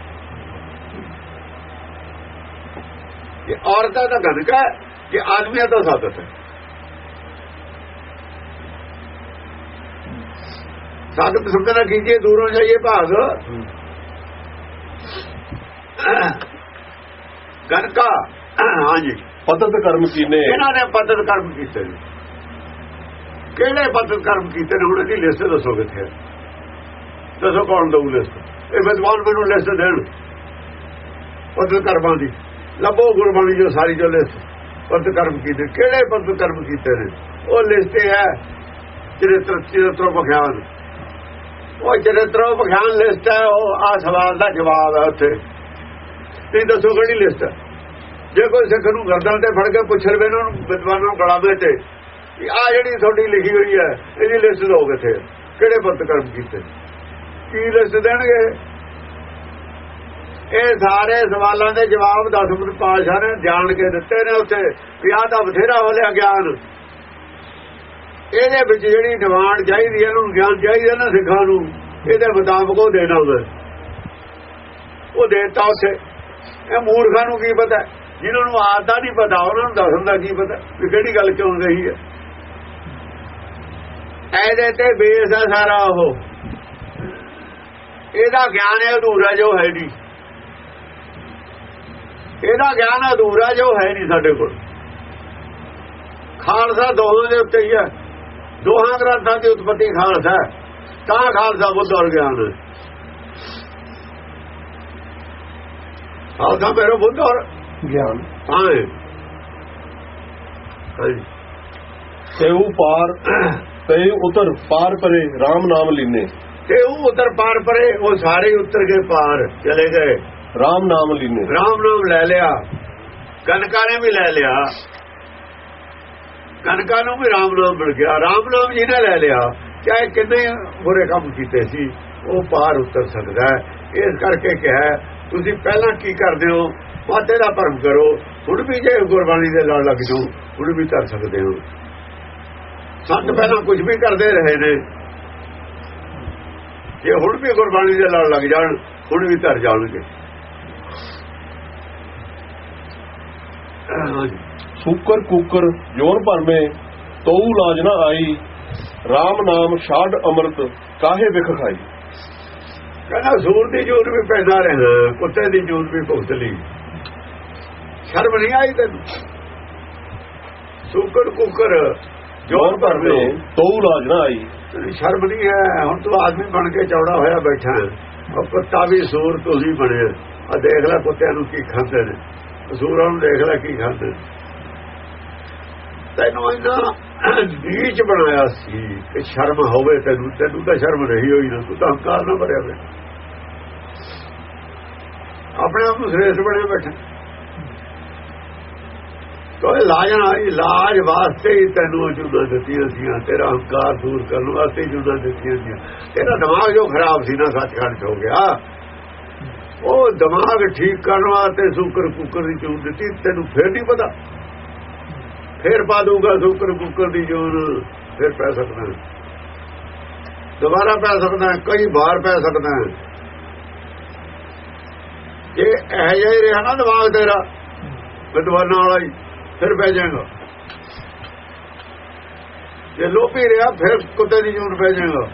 ਇਹ ਔਰਤਾਂ ਦਾ ਗਣਕਾ ਹੈ ਕਿ ਆਦਮੀਆਂ ਦਾ ਸਾਖਤ ਹੈ। ਸਾਖਤ ਸਮਝਣਾ ਕੀਜੀਏ ਦੂਰੋਂ ਜਾਈਏ ਭਾਗ। ਗਣਕਾ ਹਾਂਜੀ। ਪਤਤ ਕਰਮ ਕੀਨੇ? ਇਹਨਾਂ ਨੇ ਪਤਨ ਕਰਮ ਕੀਤੇ ਨੇ। ਕਿਹੜੇ ਪਤਨ ਕਰਮ ਕੀਤੇ ਨੇ? ਹੁਣ ਇਹਦੀ ਲਿਸਟ ਦੱਸੋ ਕਿੱਥੇ? ਦੱਸੋ ਕੌਣ ਦਊ ਲਿਸਟ? ਇਹ ਵਿਦਵਾਨ ਮੈਨੂੰ ਲਿਸਟ ਦੇਣ। ਪਤਨ ਕਰਮਾਂ ਦੀ। ਲੱਭੋ ਗੁਰਬਾਣੀ ਜੋ ਸਾਰੀ ਜੋ ਲਿਸਟ ਪਤਨ ਕਰਮ ਕੀਤੇ। ਕਿਹੜੇ ਪਤਨ ਕਰਮ ਕੀਤੇ ਨੇ? ਉਹ ਲਿਸਟ ਹੈ, ਚਰਿੱਤਰ ਚਰਿੱਤਰ ਬਖਿਆਨ ਉਹ ਚਰਿੱਤਰ ਬਖਿਆਨ ਲਿਸਟ ਹੈ, ਉਹ ਆ ਸਵਾਲ ਦਾ ਜਵਾਬ ਹੈ ਉੱਥੇ। ਤੁਸੀਂ ਦੱਸੋ ਕਿਹੜੀ ਲਿਸਟ ਹੈ? ਜੇ ਕੋਈ ਸਿੱਖ ਨੂੰ ਗਰਦਨ ਤੇ ਫੜ ਕੇ ਪੁੱਛ ਲਵੇ ਉਹਨਾਂ ਨੂੰ ਵਿਦਵਾਨਾਂ ਨੂੰ ਗਲਾਵੇ ਤੇ ਆ ਜਿਹੜੀ ਤੁਹਾਡੀ ਲਿਖੀ ਹੋਈ ਹੈ, ਇਹਦੀ ਲਿਸਟ ਦੋ ਕਿੱਥੇ? ਕਿਹੜੇ ਬੰਦ ਕਰਮ ਕੀਤੇ? ਕੀ ਲਿਸਟ ਦੇਣਗੇ? ਇਹ ਸਾਰੇ ਸਵਾਲਾਂ ਦੇ ਜਵਾਬ ਦਸਮਤ ਪਾਸ਼ਾ ਨੇ ਜਾਣ ਕੇ ਦਿੱਤੇ ਨੇ ਉੱਥੇ, ਵੀ ਆਹ ਤਾਂ ਬਥੇਰਾ ਹੋ ਗਿਆਨ। ਇਹਦੇ ਵਿੱਚ ਜਿਹੜੀ ਡਿਮਾਂਡ ਚਾਹੀਦੀ ਹੈ, ਇਹਨੂੰ ਗਿਆਨ ਚਾਹੀਦਾ ਨਾ ਸਿੱਖਾਂ ਨੂੰ, ਇਹਦੇ ਮੁਤਾਬਕ ਉਹ ਦੇਣਾ ਹੁੰਦਾ ਉਹ ਦੇਤਾ ਉੱਥੇ। ਇਹ ਮੂਰਖਾਂ ਨੂੰ ਕੀ ਪਤਾ? ਜਿਨ੍ਹਾਂ ਨੂੰ ਆਦਾ ਨਹੀਂ ਪਤਾ, ਉਹਨਾਂ ਨੂੰ ਦੱਸਣ ਦਾ ਕੀ ਪਤਾ? ਵੀ ਕਿਹੜੀ ਗੱਲ ਕਿਉਂ ਰਹੀ ਹੈ? ਇਹਦੇ ਤੇ ਬੇਸ ਹੈ ਸਾਰਾ ਉਹ। ਇਹਦਾ ਗਿਆਨ ਹੈ, ਅਧੂਰਾ ਜੋ ਹੈ ਨਹੀਂ। ਇਹਦਾ ਗਿਆਨ ਅਧੂਰਾ ਜੋ ਹੈ ਨਹੀਂ ਸਾਡੇ ਕੋਲ। ਖਾਲਸਾ ਦੋਹਾਂ ਦੇ ਉੱਤੇ ਹੀ ਹੈ। ਦੋਹਾਂ ਗ੍ਰੰਥਾਂ ਦੀ ਉਤਪਤੀ ਖਾਲਸਾ ਹੈ। ਤਾਂ ਖਾਲਸਾ ਬੁੱਧ ਔਰ ਗਿਆਨ ਹੈ। ਖਾਲਸਾ ਮੇਰਾ ਬੁੱਧ ਔਰ ਗਿਆਨ। ਹਾਂ ਤੇਉ ਪਾਰ ਤੇਉ ਉਤਰ ਪਾਰ ਪਰੇ RAM ਨਾਮ ਲੀਨੇ। ਤੇ ਉਹ ਉਤਰ ਪਾਰ ਪਰੇ ਉਹ ਸਾਰੇ ਉਤਰ ਗਏ ਪਾਰ ਚਲੇ ਗਏ। ਰਾਮ ਨਾਮ ਲੀਨੇ। ਰਾਮ ਨਾਮ ਲੈ ਲਿਆ। ਕਨਕਾ ਨੇ ਵੀ ਲੈ ਲਿਆ। ਕਨਕਾ ਨੂੰ ਵੀ ਰਾਮ ਨਾਮ ਮਿਲ ਗਿਆ। ਰਾਮ ਨਾਮ ਜੀ ਨੇ ਲੈ ਲਿਆ। ਚਾਹੇ ਕਿੰਨੇ ਬੁਰੇ ਕੰਮ ਕੀਤੇ ਸੀ, ਉਹ ਪਾਰ ਉਤਰ ਸਕਦਾ ਹੈ। ਇਸ ਕਰਕੇ ਕਿਹਾ, ਤੁਸੀਂ ਪਹਿਲਾਂ ਕੀ ਕਰਦੇ ਹੋ? ਵਾਤੇ ਦਾ ਭਰਮ ਕਰੋ। ਹੁਣ ਵੀ ਜੇ ਗੁਰਬਾਣੀ ਦੇ ਲੜ ਲੱਗ ਜਾਓ, ਹੁਣ ਵੀ ਕਰ ਸਕਦੇ ਹੋ। ਸੰਤ ਪਹਿਲਾਂ ਕੁਝ ਵੀ ਕਰਦੇ ਰਹੇ ਨੇ। ਜੇ ਹੁਣ ਵੀ ਗੁਰਬਾਣੀ ਦੇ ਲੜ ਲੱਗ ਜਾਣ, ਹੁਣ ਵੀ ਧਰ ਜਾਣਗੇ। ਸੂਕਰ ਕੂਕਰ ਜੋਰ ਭਰਮੇ ਤਉ ਲਾਜ ਨਾ ਆਈ। RAM ਨਾਮ ਛਾੜ ਅੰਮ੍ਰਿਤ ਕਾਹੇ ਵਿਖ ਖਾਈ। ਕਹਿੰਦਾ ਸੂਰ ਦੀ ਜੂਨ ਵੀ ਪੈਦਾ ਰਹਿਣਾ ਕੁੱਤੇ ਦੀ ਜੂਨ ਵੀ ਭੁਗਤ ਲਈ। ਸ਼ਰਮ ਨਹੀਂ ਆਈ ਤੈਨੂੰ? ਸੁਕਰ ਕੁਕਰ ਜੋਰ ਭਰਮੇ ਤਉ ਲਾਜ ਨਾ ਆਈ। ਸ਼ਰਮ ਨਹੀਂ ਹੈ ਹੁਣ ਤੂੰ ਆਦਮੀ ਬਣ ਕੇ ਚੌੜਾ ਹੋਇਆ ਬੈਠਾ ਹੈ। ਕੁੱਤਾ ਵੀ ਸੂਰ ਤੋਂ ਹੀ ਬਣਿਆ। ਆ ਦੇਖ ਲੈ ਕੁੱਤਿਆਂ ਨੂੰ ਕੀ ਖਾਂਦੇ ਨੇ। ਸੂਰਾਂ ਨੂੰ ਦੇਖ ਲੈ ਕੀ ਖਾਂਦੇ। ਤੈਨੂੰ ਇਹਨਾਂ ਨੀਚ ਬਣਾਇਆ ਸੀ ਕਿ ਸ਼ਰਮ ਹੋਵੇ ਤੈਨੂੰ ਤੈਨੂੰ ਤਾਂ ਸ਼ਰਮ ਰਹੀ ਹੋਈ ਨਾ, ਤੂੰ ਤਾਂ ਹੰਕਾਰ ਨਾ ਭਰਿਆ ਵੇ ਆਪਣੇ ਆਪ ਨੂੰ ਸ੍ਰੇਸ਼ਟ ਬਣੇ ਬੈਠਾ। ਤੋ ਇਲਾਜ ਇਲਾਜ ਵਾਸਤੇ ਹੀ ਤੈਨੂੰ ਜੁਦਾ ਦਿੱਤੀਆਂ ਸੀ ਤੇਰਾ ਹੰਕਾਰ ਦੂਰ ਕਰਨ ਵਾਸਤੇ ਜੁਦਾ ਦਿੱਤੀਆਂ ਸੀ ਤੇਰਾ ਦਿਮਾਗ ਜੋ ਖਰਾਬ ਸੀ ਨਾ, ਸੱਚਖੰਡ ਚ ਹੋ ਗਿਆ। ਉਹ ਦਿਮਾਗ ਠੀਕ ਕਰਨ ਵਾਸਤੇ ਸੂਕਰ ਕੁੱਕਰ ਦੀ ਚੂਰ ਦਿੱਤੀ, ਤੈਨੂੰ ਫੇਰ ਨਹੀਂ ਪਤਾ। ਫੇਰ ਪਾ ਦੂਗਾ ਸੂਕਰ ਕੁੱਕਰ ਦੀ ਜੂਰ ਫੇਰ ਪੈ ਸਕਦਾ ਦੁਬਾਰਾ ਪੈ ਸਕਦਾ ਕਈ ਵਾਰ ਪੈ ਸਕਦਾ ਜੇ ਇਹ ਜਿਹਾ ਹੀ ਰਿਹਾ ਨਾ ਦਿਮਾਗ ਤੇਰਾ, ਵਿਦਵਾਨਾਂ ਵਾਲਾ ਹੀ, ਫਿਰ ਪੈ ਜਾਏਗਾ। ਜੇ ਲੋਭੀ ਰਿਹਾ, ਫਿਰ ਕੁੱਤੇ ਦੀ ਜੂਨ ਪੈ ਜਾਏਗਾ।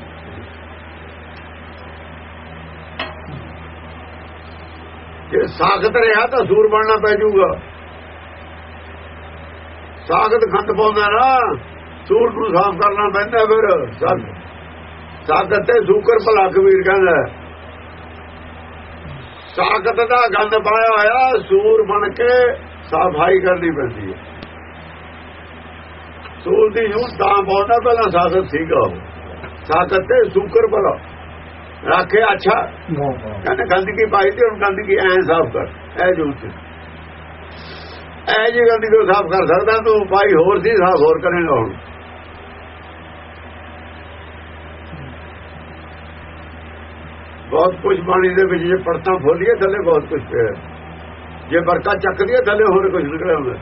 ਜੇ ਸਾਖਤ ਰਿਹਾ ਤਾਂ ਸੂਰ ਬਣਨਾ ਪੈ ਜਾਊਗਾ। ਸਾਖਤ ਖੰਡ ਪਾਉਂਦਾ ਨਾ, ਸੂਰ ਨੂੰ ਸਾਫ਼ ਕਰਨਾ ਪੈਂਦਾ ਫਿਰ। ਸਾਖ- ਸਾਖਤ ਤੇ ਸੂਕਰ ਭਲਾ ਕਬੀਰ ਕਹਿੰਦਾ ਸਾਖਤ ਦਾ ਗੰਦ ਪਾਇਆ ਹੋਇਆ, ਸੂਰ ਬਣ ਕੇ ਸਫ਼ਾਈ ਕਰਨੀ ਪੈਂਦੀ ਹੈ। ਸੂਰ ਦੀ ਜੂਨ ਤਾਂ ਪਾਉਂਦਾ, ਪਹਿਲਾਂ ਸਾਖਤ ਸੀਗਾ ਉਹ ਸਾਖਤ ਤੇ ਸੂਕਰ ਭਲਾ। ਰੱਖੇ ਅੱਛਾ। ਕਹਿੰਦੇ ਗੰਦਗੀ ਪਾਈ ਤੇ ਹੁਣ ਗੰਦਗੀ ਐ ਸਾਫ਼ ਕਰ ਐ ਜੂਤ ਐ ਜੀ ਗੰਦਗੀ ਸਾਫ਼ ਕਰ ਸਕਦਾ ਤੂੰ ਪਾਈ ਹੋਰ ਸੀ ਸਾਫ਼ ਹੋਰ ਕਰੇਗਾ ਹੁਣ। ਬਹੁਤ ਕੁਝ ਪਾਣੀ ਦੇ ਵਿੱਚ ਜੇ ਪਰਤਾਂ ਫੋਲੀਏ ਥੱਲੇ ਬਹੁਤ ਕੁਝ ਪਿਆ। ਜੇ ਬਰਕਾ ਚੱਕਦੀ ਥੱਲੇ ਹੋਰ ਕੁਝ ਨਿਕਲਿਆ ਹੁੰਦਾ।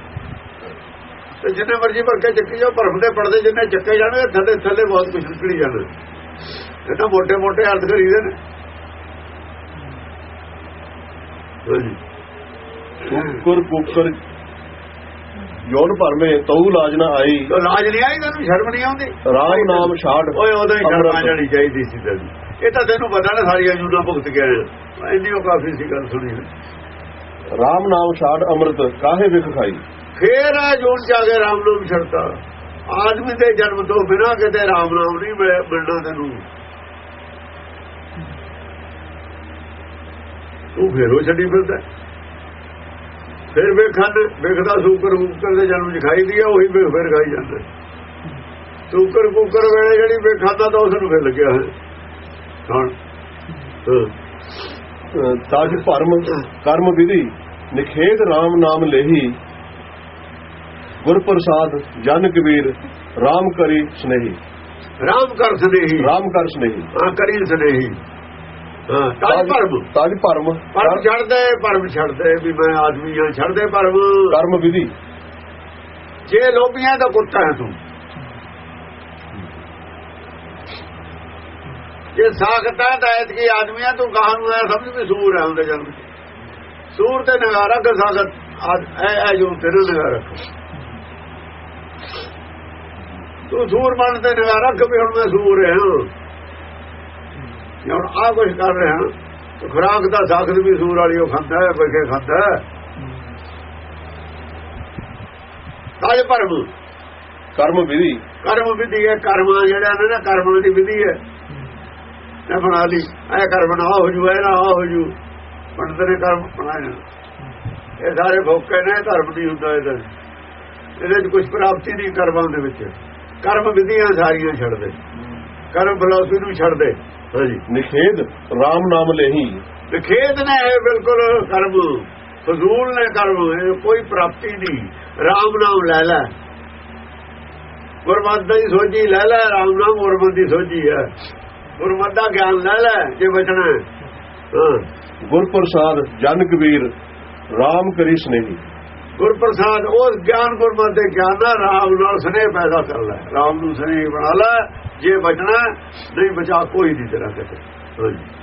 ਤੇ ਜਿੰਨੇ ਮਰਜ਼ੀ ਬਰਕਾ ਚੱਕੀ ਜਾਓ ਭਰਮ ਦੇ ਪਰਦੇ ਜਿੰਨੇ ਚੱਕੇ ਜਾਣਗੇ ਥੱਲੇ ਥੱਲੇ ਬਹੁਤ ਕੁਝ ਨਿਕਲੀ ਜਾਣਾ ਇਹ ਤਾਂ ਮੋٹے-ਮੋٹے ਅਰਥ ਕਰੀਦੇ ਨੇ। Cooker cooker. ਯੋਨ ਭਰਮੇ ਤਉ ਲਾਜ ਨਾ ਆਈ। ਲਾਜ ਨਹੀਂ ਆਈ ਤੈਨੂੰ ਸ਼ਰਮ ਨਹੀਂ ਆਉਂਦੀ? ਰਾਮ ਨਾਮ ਛਾੜ। ਓਏ ਉਹਦਾ ਹੀ ਸ਼ਰਮ ਆ ਚਾਹੀਦੀ ਸੀ ਤੈਨੂੰ। ਇਹ ਤਾਂ ਤੈਨੂੰ ਪਤਾ ਨਾ ਸਾਰੀਆਂ ਜੂਨਾ ਭੁਗਤ ਕੇ ਆਇਆ ਉਹ ਕਾਫੀ ਸੀ ਗੱਲ ਸੁਣੀ। ਰਾਮ ਨਾਮ ਛਾੜ ਅੰਮ੍ਰਿਤ। ਕਾਹੇ ਵਿਖ ਖਾਈ? ਫੇਰ ਆ ਜੂਨ ਜਾ ਕੇ ਰਾਮ ਨਾਮ ਛੜਤਾ ਆਦਮੀ ਦੇ ਜਨਮ ਤੋਂ ਬਿਨਾ ਕਿਤੇ ਰਾਮ ਨਾਮ ਨਹੀਂ ਮਿਲਣਾ ਤੈਨੂੰ। ਤੂੰ ਫੇਰੋ ਛੱਡੀ ਫਿਰਦਾ। ਫਿਰ ਵੇਖਣ ਵੇਖਦਾ ਸੂਕਰ ਕੂਕਰ ਦੇ ਜਨਮ ਚ ਖਾਈ ਦੀ ਆ ਉਹੀ ਵੇਖ ਫਿਰ ਖਾਈ ਜਾਂਦਾ। ਸੂਕਰ ਕੂਕਰ ਵੇਲੇ ਜਿਹੜੀ ਵੇਖਾਦਾ ਤਾਂ ਉਸ ਨੂੰ ਫਿਰ ਲੱਗਿਆ ਹੈ। ਹਾਂ ਤਜ ਭਰਮ ਕਰਮ ਵਿਧੀ ਨਿਖੇਧ ਰਾਮ ਨਾਮ ਲੇਹੀ। ਗੁਰ ਪ੍ਰਸਾਦ ਜਨ ਕਬੀਰ ਰਾਮ ਕਰੀ ਸਨੇਹੀ। ਰਾਮ ਕਰ ਸਨੇਹੀ। ਰਾਮ ਕਰ ਸਨੇਹੀ। ਹਾਂ ਕਰੀ ਸਨੇਹੀ। ਹਾਂ ਤਾਜ ਭਰਮ ਭਰਮ ਪਰਮ ਛੱਡਦੇ ਪਰਮ ਛੱਡਦੇ ਵੀ ਮੈਂ ਆਦਮੀ ਹਾਂ ਛੱਡਦੇ ਪਰਮ ਕਰਮ ਵਿਧੀ। ਜੇ ਲੋਭੀਆਂ ਦਾ ਕੁੱਤਾ ਹੈ ਤੂੰ ਜੇ ਸਾਖਤਾ ਤਾਂ ਐਤਕੀ ਆਦਮੀਆਂ ਤੂੰ ਕਹਾਂ ਨੂੰ ਸਮਝ ਵੀ ਸੂਰ ਹੈ ਉਹਦੇ ਜਨਮ ਸੂਰ ਤੇ ਨਗਾਰਾ ਕਰ ਸਾਖਤ ਐ ਐ ਜੋ ਤੇਰੇ ਨਗਾਰਾ ਤੂੰ ਸੂਰ ਤੇ ਨਗਾਰਾ ਕਿ ਵੀ ਹੁਣ ਮੈਂ ਸੂਰ ਹਾਂ ਜੇ ਹੁਣ ਆ ਕੁਝ ਕਰ ਰਿਹਾ ਤੇ ਖੁਰਾਕ ਦਾ ਸਾਖਤ ਵੀ ਸੂਰ ਵਾਲੀ ਉਹ ਖਾਂਦਾ ਹੈ ਬੈਠੇ ਖਾਂਦਾ ਹੈ। ਤਾਜ ਪਰਮ। ਕਰਮ ਵਿਧੀ। ਕਰਮ ਵਿਧੀ ਹੈ ਕਰਮਾਂ ਜਿਹੜਾ ਨੇ ਨਾ ਕਰਮਾਂ ਦੀ ਵਿਧੀ ਹੈ। ਇਹ ਬਣਾ ਲਈ ਐ ਕਰਮ ਨਾ ਹੋ ਜੂ ਐ ਨਾ ਹੋ ਜੂ। ਪੰਡਤ ਨੇ ਕਰਮ ਬਣਾਏ ਇਹ ਸਾਰੇ ਭੋਕੇ ਨੇ ਧਰਮ ਨਹੀਂ ਹੁੰਦਾ ਇਹਦਾ। ਇਹਦੇ ਚ ਕੁਝ ਪ੍ਰਾਪਤੀ ਨਹੀਂ ਕਰਮਾਂ ਦੇ ਵਿੱਚ। ਕਰਮ ਵਿਧੀਆਂ ਸਾਰੀਆਂ ਛੱਡ ਦੇ। ਕਰਮ ਫਿਲਾਸਫੀ ਨੂੰ ਛੱਡ ਦੇ। ਹਾਂਜੀ। ਨਿਖੇਧ ਰਾਮ ਨਾਮ ਲੇਹੀ। ਖੇਦ ਨੇ ਇਹ ਬਿਲਕੁਲ ਕਰਮ ਫਜ਼ੂਲ ਨੇ ਕਰਮ ਕੋਈ ਪ੍ਰਾਪਤੀ ਨਹੀਂ। RAM ਨਾਮ ਲੈ ਲੈ। ਗੁਰਮਤਿ ਦੀ ਸੋਝੀ ਲੈ ਲੈ RAM ਨਾਮ ਗੁਰਮਤਿ ਦੀ ਸੋਝੀ ਹੈ। ਗੁਰਮਤਿ ਦਾ ਗਿਆਨ ਲੈ ਲੈ ਜੇ ਬਚਣਾ ਹੈ। ਹਾਂ। ਗੁਰ ਪ੍ਰਸਾਦ ਜਨ ਕਬੀਰ ਰਾਮ ਕਰੀ ਸਨੇਹੀ। ਗੁਰਪ੍ਰਸਾਦ ਉਸ ਗਿਆਨ ਗੁਰਮਤਿ ਦੇ ਗਿਆਨ ਨਾਲ RAM ਨਾਲ ਸਨੇਹ ਪੈਦਾ ਕਰ ਲੈ। RAM ਨੂੰ ਸਨੇਹ ਬਣਾ ਲੈ ਜੇ ਬਚਣਾ ਨਹੀਂ ਬਚਾ ਕੋਈ ਨਹੀਂ ਤੇਰਾ ਕਿਤੇ। ਹਾਂਜੀ।